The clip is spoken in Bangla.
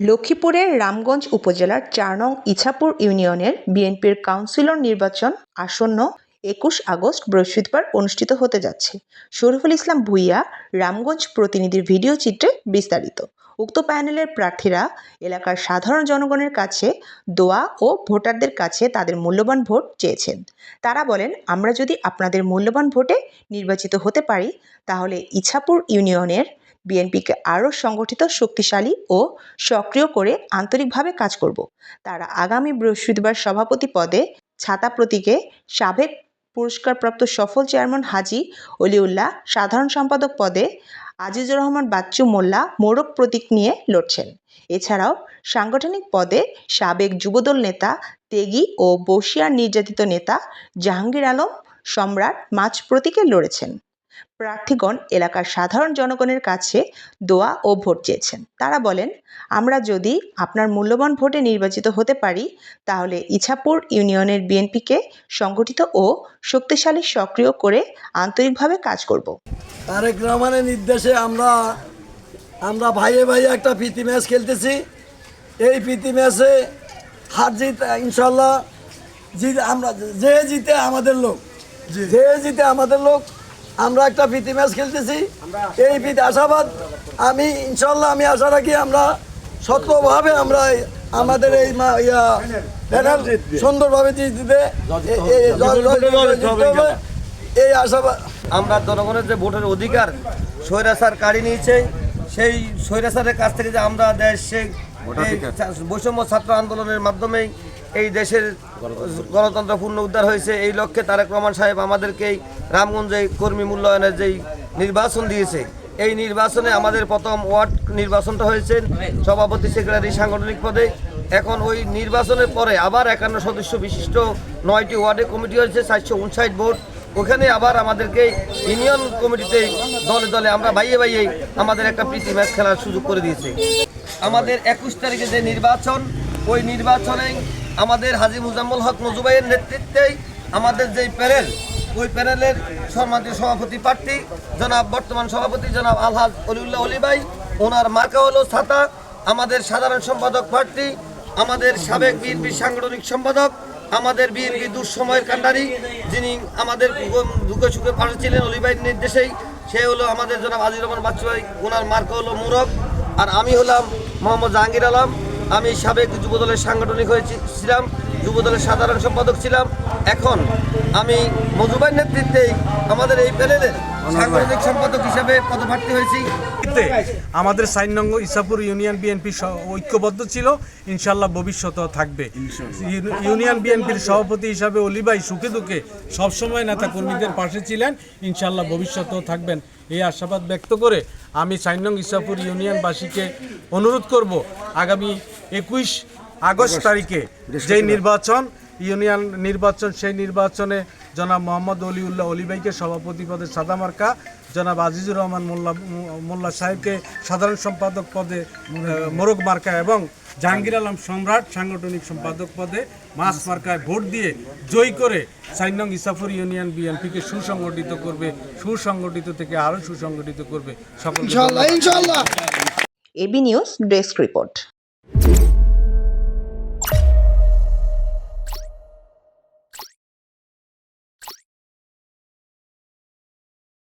লক্ষ্মীপুরের রামগঞ্জ উপজেলার চার নং ইছাপুর ইউনিয়নের বিএনপির কাউন্সিলর নির্বাচন আসন্ন একুশ আগস্ট বৃহস্পতিবার অনুষ্ঠিত হতে যাচ্ছে। শরীফুল ইসলাম ভূঁইয়া, রামগঞ্জ প্রতিনিধির ভিডিও চিত্রে বিস্তারিত। উক্ত প্যানেলের প্রার্থীরা এলাকার সাধারণ জনগণের কাছে দোয়া ও ভোটারদের কাছে তাদের মূল্যবান ভোট চেয়েছেন। তারা বলেন, আমরা যদি আপনাদের মূল্যবান ভোটে নির্বাচিত হতে পারি, তাহলে ইছাপুর ইউনিয়নের বিএনপিকে আরও সংগঠিত, শক্তিশালী ও সক্রিয় করে আন্তরিকভাবে কাজ করব। তারা আগামী বৃহস্পতিবার সভাপতি পদে ছাতা প্রতীকে সাবেক পুরস্কারপ্রাপ্ত সফল চেয়ারম্যান হাজি অলিউল্লাহ, সাধারণ সম্পাদক পদে আজিজুর রহমান বাচ্চু মোল্লা মোড়ক প্রতীক নিয়ে লড়ছেন। এছাড়াও সাংগঠনিক পদে সাবেক যুবদল নেতা তেগি ও বসিয়ার নির্যাতিত নেতা জাহাঙ্গীর আলম সম্রাট মাছ প্রতীকে লড়েছেন। প্রার্থীগণ এলাকার সাধারণ জনগণের কাছে দোয়া ও ভোট চেয়েছেন। তারা বলেন আমরা যদি আপনার মূল্যবান ভোটে নির্বাচিত হতে পারি তাহলে ইছাপুর ইউনিয়নের বিএনপিকে সংগঠিত ও শক্তিশালী সক্রিয় করে আন্তরিকভাবে কাজ করব। তারেক রহমানের নির্দেশে আমরা আমরা ভাইয়ে ভাইয়ে একটা প্রীতি ম্যাচ খেলতেছি। এই প্রীতি ম্যাচে হার জিত ইনশাল্লাহ জিত আমরা যে জিতে আমাদের লোক যে জিতে আমাদের লোক আমরা একটা প্রীতি ম্যাচ খেলতেছি। এই প্রীতি আশাবাদ। আমি ইনশাল্লাহ আমি আশা রাখি আমরা সত্যভাবে আমরা আমাদের এই ইয়া প্যানেল সুন্দরভাবে জিতবে। হবে। এই আশাবাদ। আমরা জনগণের যে ভোটের অধিকার স্বৈরাচার কাড়ি নিয়েছে সেই স্বৈরাচারের কাছ থেকে যে আমরা দেশে বৈষম্য ছাত্র আন্দোলনের মাধ্যমেই এই দেশের গণতন্ত্র পূর্ণ উদ্ধার হয়েছে। এই লক্ষ্যে তারেক রহমান সাহেব আমাদেরকে রামগঞ্জে কর্মী মূল্যায়নের যেই নির্বাচন দিয়েছে, এই নির্বাচনে আমাদের প্রথম ওয়ার্ড নির্বাচনটা হয়েছে সভাপতি সেক্রেটারি সাংগঠনিক পদে। এখন ওই নির্বাচনের পরে আবার একান্ন সদস্য বিশিষ্ট নয়টি ওয়ার্ডে কমিটি হয়েছে, চারশো উনষাট ভোট। ওখানে আবার আমাদেরকে ইউনিয়ন কমিটিতে দলে দলে আমরা বাইয়ে বাইয়ে আমাদের একটা প্রীতি ম্যাচ খেলার সুযোগ করে দিয়েছে। আমাদের একুশ তারিখে যে নির্বাচন, ওই নির্বাচনে আমাদের হাজি মুজাম্মল হক মজুবাইয়ের নেতৃত্বেই আমাদের যেই প্যানেল, ওই প্যানেলের সম্মানিত সভাপতি প্রার্থী জনাব, বর্তমান সভাপতি জনাব আলহাজ অলিউল্লাহ অলিবাই ওনার মার্কা হলো ছাতা আমাদের সাধারণ সম্পাদক প্রার্থী, আমাদের সাবেক বিএনপি সাংগঠনিক সম্পাদক, আমাদের বিএনপি দুঃসময়ের কান্ডারি যিনি আমাদের দুঃখে সুখে পাশে ছিলেন অলিবাইয়ের নির্দেশেই, সে হলো আমাদের জনাব আজির রহমান বাচ্চু ওনার মার্ক হলো মুরব আর আমি হলাম মোহাম্মদ জাহাঙ্গীর আলম আমি সাবেক যুবদলের সাংগঠনিক হয়েছি ছিলাম যুবদলের সাধারণ সম্পাদক ছিলাম। এখন আমি মজুবাইয়ের নেতৃত্বেই আমাদের এই প্যানেলের সাংগঠনিক সম্পাদক হিসাবে পদপ্রার্থী হয়েছি। আমাদের সাইন নঙ্গ ইসাপুর ইউনিয়ন বিএনপি ঐক্যবদ্ধ ছিল। ইনশাল্লাহ ভবিষ্যতেও থাকবে। ইউনিয়ন বিএনপির সভাপতি হিসাবে অলিবাই সুখে দুঃখে সবসময় নেতা কর্মীদের পাশে ছিলেন। ইনশাল্লাহ ভবিষ্যতেও থাকবেন। এই আশাবাদ ব্যক্ত করে আমি সাইন নং ইসাপুর ইউনিয়নবাসীকে অনুরোধ করব আগামী একুশ আগস্ট তারিখে যেই নির্বাচন ইউনিয়ন নির্বাচন সেই নির্বাচনে জনাব মোহাম্মদ অলিউল্লাহ অলিভাইকে সভাপতি পদে সাদা মার্কা জনাব আজিজুর রহমান মোল্লা মোল্লা সাহেবকে সাধারণ সম্পাদক পদে মোরগ মার্কা এবং জাহাঙ্গীর আলম সম্রাট সাংগঠনিক সম্পাদক পদে মাস মার্কায় ভোট দিয়ে জয় করে সাইনং ইসাফুর ইউনিয়ন বিএনপিকে সুসংগঠিত করবে সুসংগঠিত থেকে আরও সুসংগঠিত করবে। সকল এবি নিউজ ডেস্ক রিপোর্ট।